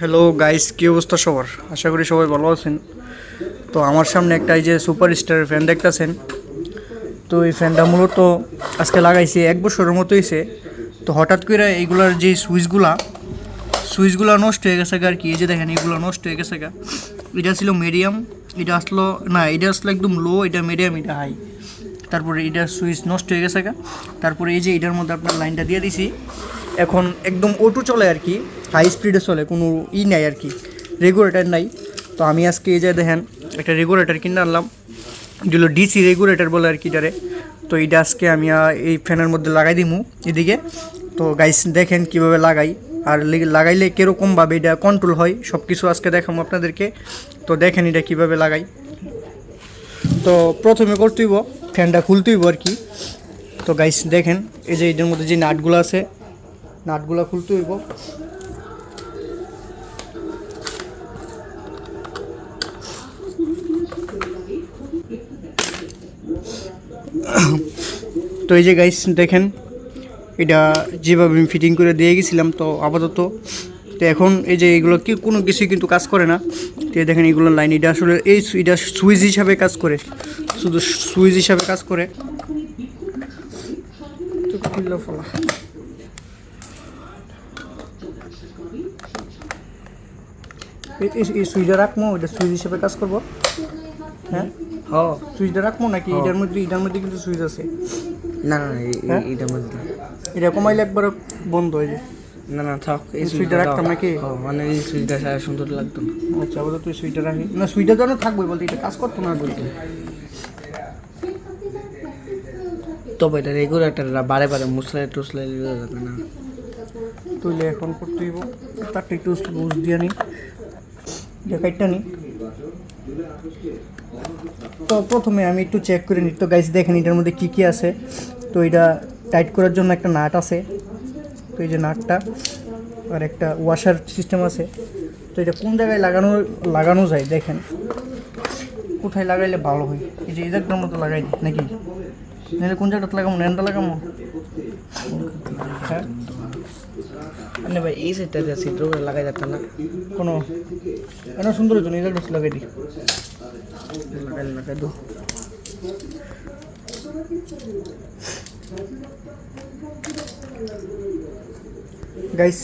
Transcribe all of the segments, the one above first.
Hello guys কী অবস্থা সবার? আশা করি সবাই ভালো আছেন। তো আমার সামনে একটা এই যে সুপার স্টারের ফ্যান দেখতেছেন। তো এই ফ্যানটা মূলত আজকে লাগাইছি এক বছরের মতো হয়েছে তো হঠাৎ করে এইগুলার যে সুইচগুলা, সুইচগুলো নষ্ট হয়ে গেছে আর কি। এই যে দেখেন, এইগুলো নষ্ট হয়ে গেছে গা। এটা ছিল মিডিয়াম এটা আসলো, না, এটা আসলো একদম লো এটা মিডিয়াম এটা হাই তারপরে এটার সুইচ নষ্ট হয়ে গেছে গা। তারপরে এই যে এটার মধ্যে আপনার লাইনটা দিয়ে দিছি। এখন একদম অটো চলে আর কি। হাই স্পিডে চলে, কোনো ই নাই আর কি রেগুলেটার নাই। তো আমি আজকে এই যে দেখেন, একটা রেগুলেটার কিনে আনলাম, যেগুলো ডিসি রেগুলেটর বলে আর কি এটারে। তো এইটা আজকে আমি এই ফ্যানের মধ্যে লাগাই দিমু এদিকে। তো গাইস দেখেন কীভাবে লাগাই, আর লাগাইলে কীরকমভাবে এটা কন্ট্রোল হয় সব কিছু আজকে দেখাবো আপনাদেরকে। তো দেখেন এটা কীভাবে লাগাই। তো প্রথমে করতে হইব, ফ্যানটা খুলতে হইব আর কি। তো গাইস দেখেন, এই যে এটার মধ্যে যে নাটগুলো আছে, নাটগুলো খুলতে হইব। তো এই যে গাইস দেখেন এটা যেভাবে আমি ফিটিং করে দিয়ে গেছিলাম তো আপাতত তো এখন এই যে এগুলো কি কোনো কিছুই কিন্তু কাজ করে না। তো দেখেন এগুলো লাইন এটা আসলে এই এটা সুইচ হিসাবে কাজ করে। শুধু সুইচ হিসাবে কাজ করে। এই- এই- এই সুইচটা রাখব এটা সুইচ হিসাবে কাজ করব। হ্যাঁ? হ্যাঁ। সুইচটা রাখব নাকি এটার মধ্যে এটার মধ্যে কিন্তু সুইচ আছে? না না এই- হ্যাঁ? এইটার মধ্যে না। এটা কমাইলে একবার বন্ধ হয়ে যায়। না না থাক এই সুইচটা রাখতাম নাকি? মানে এই সুইচটা সারা সুন্দর লাগতো না। আচ্ছা বলতো তুই সুইটার রাখি না সুইটার তো থাকবে বলতে এটা কাজ করতো না বলতে। তবে এটা রেগুলেটর বারে বারে মুসলাই টুসলাই যাবে না। তুইলে এখন করতে হইব। তারটা একটু বুঝ দিয়ে নি। জ্যাকেটটা নি। তো প্রথমে আমি একটু চেক করে নিই। তো গাইস দেখেন এটার মধ্যে কী কী আছে। তো এটা টাইট করার জন্য একটা নাট আছে। তো এই যে নাটটা, আর একটা ওয়াশার সিস্টেম আছে। তো এটা কোন জায়গায় লাগানো লাগানো যায় দেখেন। কোথায় লাগাইলে ভালো হয়? এই যে জায়গাটার মতো লাগাই নাকি? নাহলে কোন জায়গাটা লাগাবো ন্যানটা লাগাবো? হ্যাঁ। মানে ভাই এই সেটটা দিয়ে ছিদ্র করে লাগাই যেত না কোনো এটা সুন্দর হতো নিজের কাছে লাগাই দিই লাগাই লাগাই দো গাইস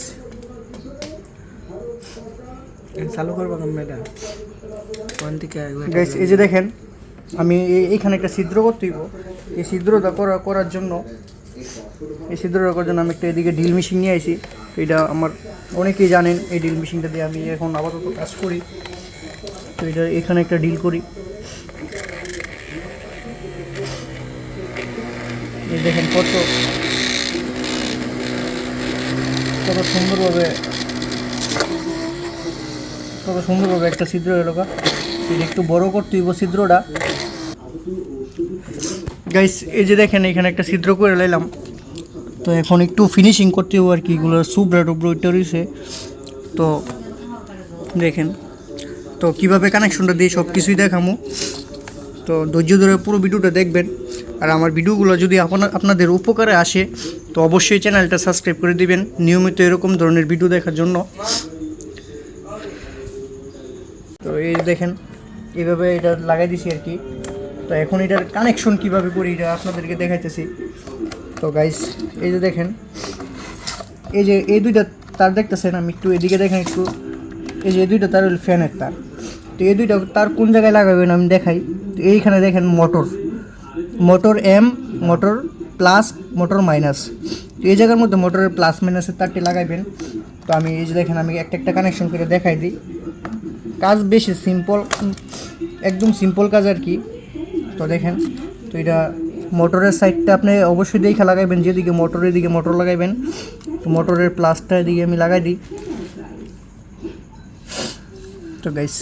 চালু করবা একবার গাইস এই যে দেখেন আমি এইখানে একটা ছিদ্র করতে হইব এই ছিদ্রটা করা করার জন্য এই ছিদ্রটা করার জন্য আমি একটা এদিকে ড্রিল মেশিন নিয়ে আইছি এটা আমার অনেকেই জানেন, এই ড্রিল মেশিনটা দিয়ে আমি এখন আপাতত কাজ করি। তো এটা এখানে একটা ডিল করি। দেখেন কত কত সুন্দরভাবে কত সুন্দরভাবে একটা ছিদ্র এলো গা। এটা একটু বড় করতে হইব ছিদ্রটা। গাইস এই যে দেখেন, এখানে একটা ছিদ্র করে লাইলাম। তো এখন একটু ফিনিশিং করতে হবে আর কি, এগুলো সুবরা টুবরা ওইটা রয়েছে। তো দেখেন, তো কীভাবে কানেকশনটা দিই সব কিছুই দেখামো। তো ধৈর্য ধরে পুরো ভিডিওটা দেখবেন। আর আমার ভিডিওগুলো যদি আপনার আপনাদের উপকারে আসে, তো অবশ্যই চ্যানেলটা সাবস্ক্রাইব করে দিবেন, নিয়মিত এরকম ধরনের ভিডিও দেখার জন্য। তো এই দেখেন এইভাবে এটা লাগাই দিছি আর কি। তো এখন এটার কানেকশন কীভাবে করি, এটা আপনাদেরকে দেখাইতেছি। তো গাইস এই যে দেখেন, এই যে এই দুইটা তার দেখতেছেন, আমি একটু এদিকে দেখেন একটু। এই যে এই দুইটা তার হলো ফ্যানের তার। তো এই দুইটা তার কোন জায়গায় লাগাবেন আমি দেখাই। তো এইখানে দেখেন motor motor M motor plus motor minus তো এই জায়গার মধ্যে মোটরের প্লাস মাইনাসের তারটি লাগাইবেন। তো আমি এই যে দেখেন, আমি একটা একটা কানেকশন করে দেখাই দিই। কাজ বেশি সিম্পল একদম সিম্পল কাজ আর কি। তো দেখেন, তো এটা মোটরের সাইডটা আপনি অবশ্যই দেখে লাগাইবেন, যেদিকে মোটরের দিকে মোটর লাগাইবেন। মোটরের প্লাসটা এদিকে আমি লাগাই দিই। তো গাইস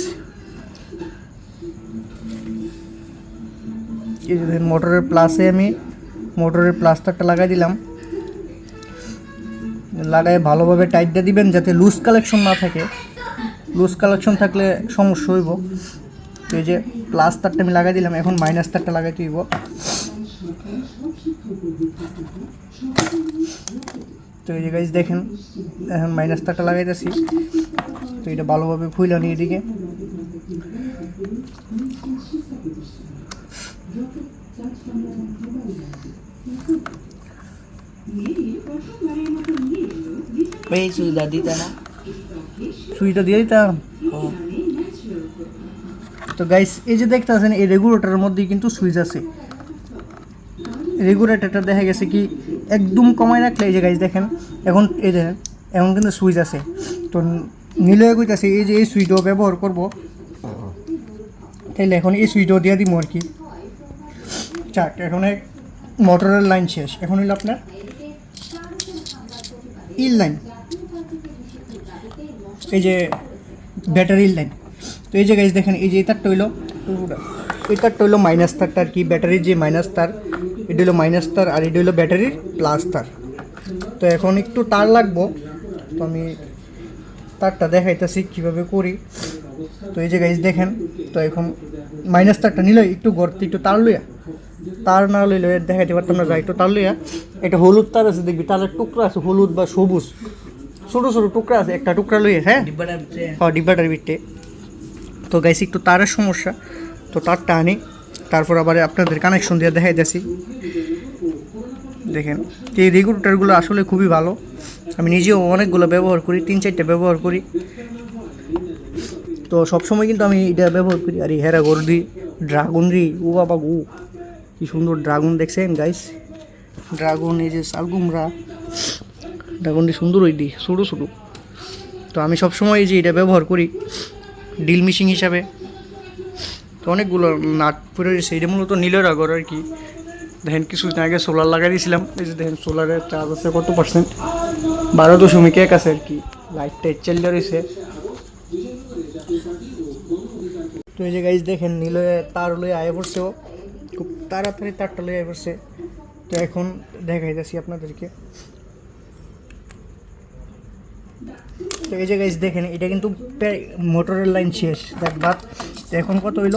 মোটরের প্লাসে আমি মোটরের প্লাস্টারটা লাগাই দিলাম। লাগাই ভালোভাবে টাইট দিয়ে দিবেন যাতে লুজ কালেকশন না থাকে। লুজ কালেকশন থাকলে সমস্যা হইব। এই যে প্লাস তারটা আমি লাগাই দিলাম, এখন মাইনাস তারটা লাগাইতে হইব। তো এই যে গাইজ দেখেন এখন মাইনাস তারটা লাগাইতেছি। তো এটা ভালোভাবে খুইলা নিয়ে এদিকে। এই সুবিধা দিতে না। সুইটা দিয়ে দিতাম ও, তো গাইস এই যে দেখতেছেন এই রেগুলেটরের মধ্যেই কিন্তু সুইচ আছে। রেগুলেটরটা দেখা গেছে কি একদম কমায় রাখলে, এই যে গাইস দেখেন, এখন এই দেখেন এখন কিন্তু সুইচ আছে। তো নিলে কইতাছে, এই যে এই সুইচও ব্যবহার করব। তাইলে এখন এই সুইচও দিয়ে দিব আর কি। চাক এখন মোটরের লাইন শেষ। এখন হইল আপনার ইল লাইন। এই যে ব্যাটারির লাইন। তো এই যে গাইজ দেখেন, এই যে এই তারটা এই তারটা হইল মাইনাস তারটা আর কি ব্যাটারির যে মাইনাস তার এটা হলো মাইনাস তার আর এটা হইল ব্যাটারির প্লাস তার তো এখন একটু তার লাগবো তো আমি তারটা দেখাইতেছি কীভাবে করি। তো এই যে গাইজ দেখেন তো এখন মাইনাস তারটা নিলে একটু গর্তে একটু তার লইয়া। তার না লইলে দেখাইতে পারতাম না একটু তার লইয়া। একটা হলুদ তার আছে দেখবি তারের টুকরা আছে হলুদ বা সবুজ। ছোটো ছোটো টুকরা আছে একটা টুকরা লইয়া হ্যাঁ? হ্যাঁ ডিব্বাটার ভিতরে তো গাইস একটু তারের সমস্যা। তো তারটা আনি, তারপর আবার আপনাদের কানেকশন দিয়ে দেখাই দিয়েছি দেখেন, এই রেগুলেটরগুলো আসলে খুবই ভালো। আমি নিজেও অনেকগুলো ব্যবহার করি, তিন চারটে ব্যবহার করি। তো সবসময় কিন্তু আমি এটা ব্যবহার করি। আর এই হেরা গর্দি ড্রাগন রি, ও বাবা ও কি সুন্দর ড্রাগন দেখছেন গাইস ড্রাগন, এই যে শালগুমরা ড্রাগনটি সুন্দর ওই দি, ছোটো ছোটো। তো আমি সবসময় এই যে এটা ব্যবহার করি, ডিল মিশিং হিসাবে। তো অনেকগুলো নাট পরে রয়েছে এটা মূলত নীলের আগর আর কি। দেখেন কিছুদিন আগে সোলার লাগাই দিয়েছিলাম এই যে দেখেন সোলারের চার্জ আছে কত পার্সেন্ট বারো দশমিক এক আছে আর কি। লাইট টাইট রয়েছে। তো এই যে গাইজ দেখেন নীলে তার লয়ে আয় পড়ছেও খুব তাড়াতাড়ি তারটা লয়ে আয় পড়ছে। তো এখন দেখাইতেছি আপনাদেরকে। তো এই যে গাইজ দেখেন, এটা কিন্তু মোটরের লাইন শেষ। বাদ তো এখন কত হইল?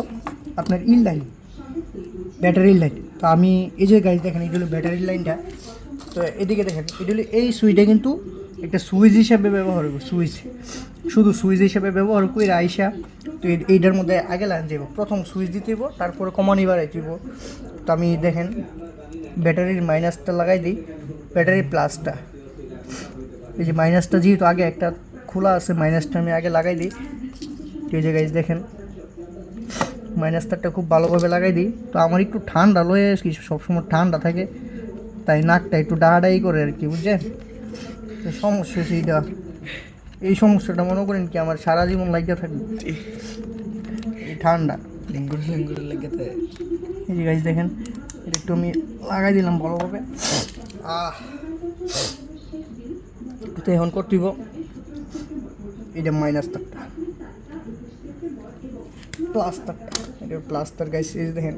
আপনার ইন লাইন ব্যাটারির লাইন তো আমি এই যে গাইজ দেখেন এটা হলো ব্যাটারির লাইনটা তো এদিকে দেখেন এটা হলো এই সুইচটা কিন্তু একটা সুইচ হিসাবে ব্যবহার করব সুইচ। শুধু সুইচ হিসাবে ব্যবহার করি আইসা, তো এই- এইটার মধ্যে আগে লাইন যাব প্রথম সুইচ দিতে হইব, তারপরে কমানি বাড়াই দিব তো আমি দেখেন ব্যাটারির মাইনাসটা লাগাই দিই ব্যাটারির প্লাসটা এই যে মাইনাসটা যেহেতু আগে একটা খোলা আছে মাইনাসটা আমি আগে লাগাই দিই। এই যে গাইজ দেখেন মাইনাস তারটা খুব ভালোভাবে লাগাই দিই। তো আমার একটু ঠান্ডা লয়ে কি সবসময় ঠান্ডা থাকে তাই নাকটা একটু ডাহাডাই করে আর কি বুঝছেন তো সমস্যা সেইটা। এই সমস্যাটা মনে করেন কি আমার সারা জীবন লাগিয়ে থাকবে এই ঠান্ডা। লেগে তো। এই যে গাইজ দেখেন এটা একটু আমি লাগাই দিলাম ভালোভাবে। আহ। তো এখন করতেইব এটা মাইনাস তারটা প্লাস তারটা এটা প্লাস তার গাইজ এই যে দেখেন,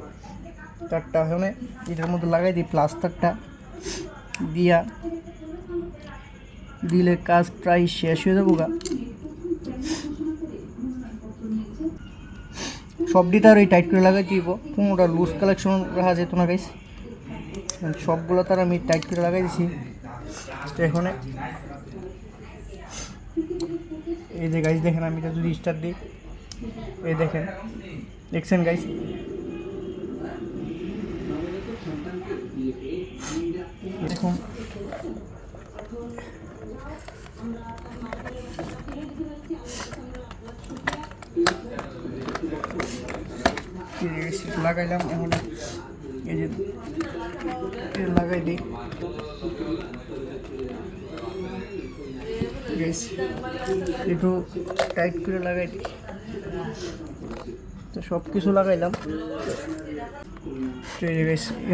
তারটা ওখানে এটার মধ্যে লাগাই দিই প্লাস্টারটা দিয়া দিলে কাজ প্রায় শেষ হয়ে যাব গা। সবটি তার ওই টাইট করে লাগাই দিব কোনোটা লুজ কালেকশন রাখা যেত না গাইস সবগুলো তার আমি টাইট করে লাগাই দিছি। এখানে এই যে গাইস দেখেন আমি যদি স্টার দিই। এই দেখেন দেখছেন গাইস দেখুন এই যে seat লাগাইলাম এখন এই যে এটা লাগাই দিই Guys, একটু টাইট করে লাগাই দিই তো সব কিছু লাগাইলাম। তো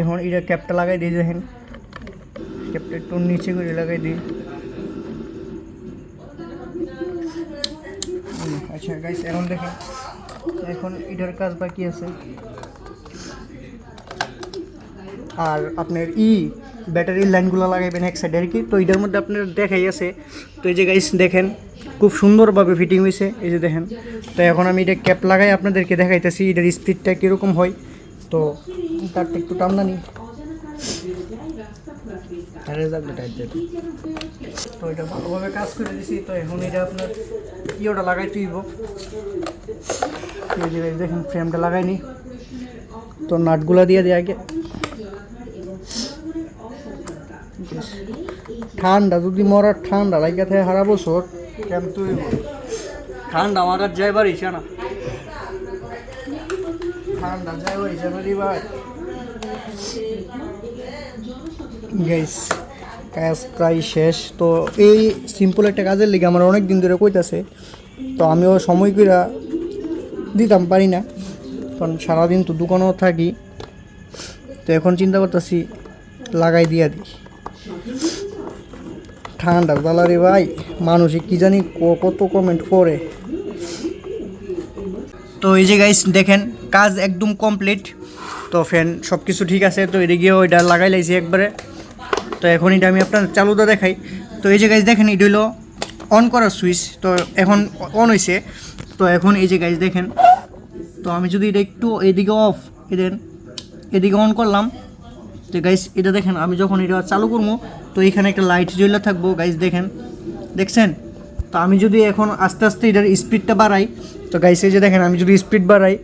এখন এটা ক্যাপটা লাগাই দিই দেখেন ক্যাপটা একটু নিচে করে লাগাই দিই। আচ্ছা গাইস এখন দেখেন, এখন এটার কাজ বাকি আছে। আর আপনার ই ব্যাটারির লাইনগুলো লাগাইবেন এক সাইডে আর কি। তো এটার মধ্যে আপনার দেখাই আছে। তো এই যে গাইস দেখেন খুব সুন্দরভাবে ফিটিং হয়েছে এই যে দেখেন। তো এখন আমি এটা ক্যাপ লাগাই আপনাদেরকে দেখাইতেছি, এটার স্পিডটা কীরকম হয়। তো তারটা একটু টান্না নিই তো এটা ভালোভাবে কাজ করে দিছি, তো এখন এটা আপনার ওটা লাগাই তুইব দেখেন ফ্রেমটা লাগাইনি। তো নাটগুলা দিয়ে দিই আগে। ঠান্ডা, যদি মরার ঠান্ডা লাগে থাকে হারা বছর তুই ঠান্ডা, আমার আর যাইবার ইচ্ছা না। ঠান্ডা, যাইবার ইচ্ছা না ভাই। গাইস কাজ প্রায় শেষ। তো এই সিম্পল একটা কাজের লিগে আমার অনেক দিন ধরে কইতাছে, তো আমিও সময় কইরা দিতাম পারি না। কারণ সারাদিন তো দোকানেও থাকি। তো এখন চিন্তা করতেছি, লাগাই দিয়া দিই। ঠান্ডা জ্বালারে ভাই। মানুষে কি জানি কত কমেন্ট করে। তো এই যে গাইস দেখেন, কাজ একদম কমপ্লিট তো ফ্যান সব কিছু ঠিক আছে। তো এদিকেও ওইটা লাগাই লাইছি একবারে। তো এখন এটা আমি আপনার চালুটা দেখাই। তো এই যে গাইজ দেখেন, এটা হলো অন করার সুইচ তো এখন অন হয়েছে তো এখন এই যে গাইজ দেখেন, তো আমি যদি এটা একটু এদিকে অফ এদের এদিকে অন করলাম। তো গাইজ এটা দেখেন, আমি যখন এটা চালু করব তো এখানে একটা লাইট জ্বলে থাকব গাইজ দেখেন। দেখছেন? তো আমি যদি এখন আস্তে আস্তে এটার স্পিডটা বাড়াই, তো গাইজ এই যে দেখেন, আমি যদি স্পিড বাড়াই,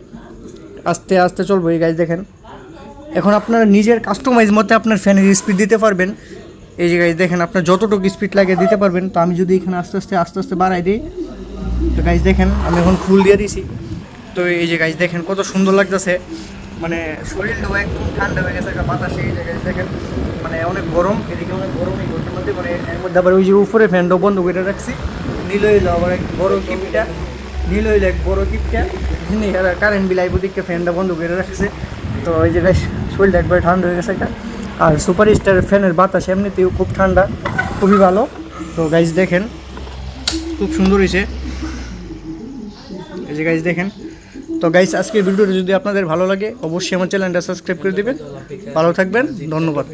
আস্তে আস্তে চলবো, এই গাইজ দেখেন। এখন আপনার নিজের কাস্টমাইজ মতে আপনার ফ্যানের স্পিড দিতে পারবেন। এই যে গাইজ দেখেন, আপনার যতটুকু স্পিড লাগে দিতে পারবেন। তো আমি যদি এখানে আস্তে আস্তে আস্তে আস্তে বাড়াই দিই, তো গাইজ দেখেন, আমি এখন ফুল দিয়ে দিছি। তো এই যে গাইজ দেখেন, কত সুন্দর লাগতেছে। মানে শরীরটাও একদম ঠান্ডা হয়ে গেছে, একটা বাতাসে, এই যে guys, দেখেন। মানে অনেক গরম, এদিকে অনেক গরম এই ঘরটার মধ্যে মানে এর মধ্যে আবার ওই যে উপরে ফ্যানটাও বন্ধ করে রাখছি। নীল হইল আবার এক বড় কিপটা নীল হইল এক বড় কিপটা কারেন্ট বিল আইব দিকে ফ্যানটা বন্ধ করে রাখছে। তো ওই যে গাইস শরীরটা একবার ঠান্ডা হয়ে গেছে একটা আর সুপার স্টার ফ্যানের বাতাস এমনিতেও খুব ঠান্ডা, খুবই ভালো। তো গাইজ দেখেন, খুব সুন্দর হয়েছে। এই যে গাইজ দেখেন তো গাইস আজকের ভিডিওটা যদি আপনাদের ভালো লাগে, অবশ্যই আমার চ্যানেলটা সাবস্ক্রাইব করে দেবেন। ভালো থাকবেন, ধন্যবাদ।